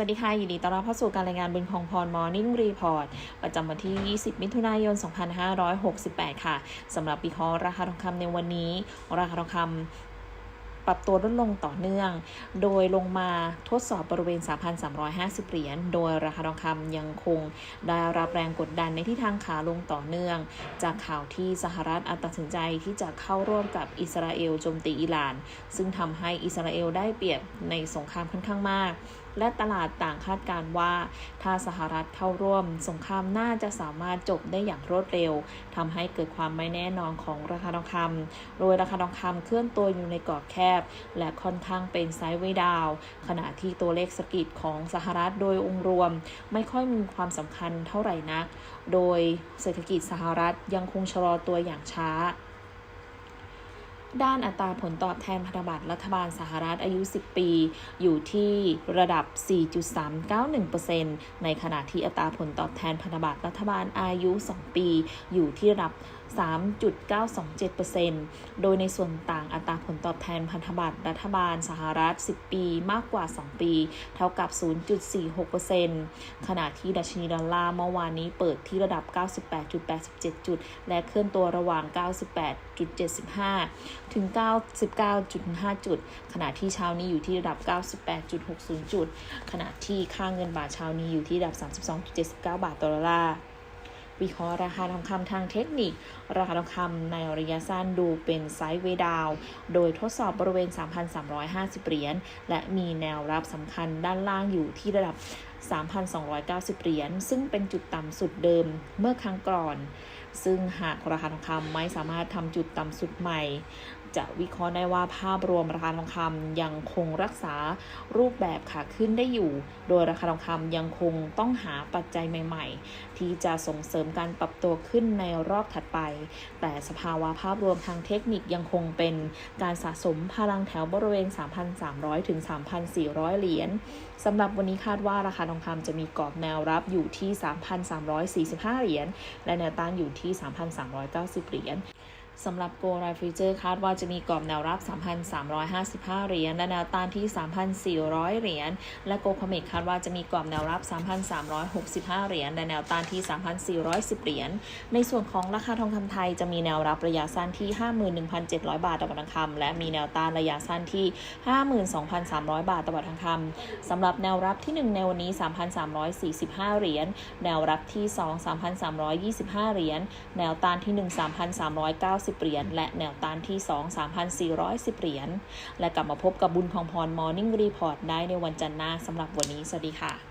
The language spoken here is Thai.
วัสดีค่ะ ยินดีต้อนรับเข้าสู่การรายงานบุญของพรมอร์นิ่งรีพอร์ตประจำวันที่ 20 มิถุนายน 2568 ค่ะสำหรับปีคอราคาทองคำในวันนี้ ราคาทองคำปรับตัวลดลงต่อเนื่อง โดยลงมาทดสอบบริเวณ 3,350 เหรียญ โดยราคาทองคำยังคงได้รับแรงกดดันในที่ทางขาลงต่อเนื่อง จากข่าวที่สหรัฐอาจตัดสินใจที่จะเข้าร่วมกับอิสราเอลโจมตีอิหร่าน ซึ่งทำให้อิสราเอลได้เปรียบในสงครามค่อนข้างมากและตลาดต่างคาดการว่า ถ้าสหรัฐเข้าร่วม สงครามน่าจะสามารถจบได้อย่างรวดเร็วทำให้เกิดความไม่แน่นอนของราคาทองคำโดยราคาทองคำเคลื่อนตัวอยู่ในกรอบแคบ และค่อนข้างเป็นไซด์เวดาว ขณะที่ตัวเลขสกิดของสหรัฐโดยองค์รวม ไม่ค่อยมีความสำคัญเท่าไหร่นัก โดยเศรษฐกิจสหรัฐยังคงชะลอตัวอย่างช้า ด้านอัตราผลตอบแทนพันธบัตรรัฐบาลสหรัฐอายุ 10 ปี อยู่ที่ระดับ 4.391%ในขณะที่อัตราผลตอบแทนพันธบัตรรัฐบาลอายุ 2 ปี อยู่ที่ระดับ 3.927%โดยในส่วนต่างอัตราผลตอบแทนพันธบัตรรัฐบาลสหรัฐ 10 ปีมากกว่า 2 ปี เท่ากับ 0.46%ขณะที่ดัชนีดอลลาร์เมื่อวานนี้เปิดที่ระดับ 98.87 จุด และเคลื่อนตัวระหว่าง 98.75 ถึง 99.5 จุด ขณะที่เช้านี้อยู่ที่ระดับ 98.60 จุด ขณะที่ค่าเงินบาทเช้านี้อยู่ที่ระดับ 32.79 บาทต่อดอลลาร์ วิเคราะห์ราคาทองคำทางเทคนิค ราคาทองคำในระยะสั้นดูเป็นไซด์เวดาว โดยทดสอบบริเวณ 3,350 เหรียญ และมีแนวรับสำคัญด้านล่างอยู่ที่ระดับ 3,290 เหรียญ ซึ่งเป็นจุดต่ำสุดเดิมเมื่อครั้งก่อน ซึ่งหากราคาทองคำไม่สามารถทำจุดต่ำสุดใหม่ จะวิเคราะห์ได้ว่าภาพรวมราคาทองคำยังคงรักษารูปแบบขาขึ้นได้อยู่ โดยราคาทองคำยังคงต้องหาปัจจัยใหม่ๆ ที่จะส่งเสริมการปรับตัวขึ้นในรอบถัดไป แต่สภาวะภาพรวมทางเทคนิคยังคงเป็นการสะสมพลังแถวบริเวณ 3,300 ถึง 3,400 เหรียญสำหรับวันนี้คาดว่าราคาทองคำจะมีกรอบแนวรับอยู่ที่ 3,345 เหรียญ และแนวต้านอยู่ที่ 3,390 เหรียญสำหรับโกลด์ฟิวเจอร์คาดว่าจะมีกรอบแนวรับ 3,355 เหรียญและแนวต้านที่ 3,400 เหรียญ และโกลคอมิกคาดว่าจะมีกรอบแนวรับ 3,365 เหรียญและแนวต้านที่ 3,410 เหรียญ ในส่วนของราคาทองคำไทยจะมีแนวรับระยะสั้นที่ 51,700 บาทต่อบาททองคำและมีแนวต้านระยะสั้นที่ 52,300 บาทต่อบาททองคำสำหรับแนวรับที่ 1 ในวันนี้ 3,345 เหรียญ แนวรับที่ 2 3,325 เหรียญ แนวต้านที่ 1 3,390เหรียญ และแนวต้านที่ 2 3,410 เหรียญ และกลับมาพบกับบุญของพรมอร์นิ่งรีพอร์ตได้ในวันจันทร์หน้าสำหรับวันนี้ สวัสดีค่ะ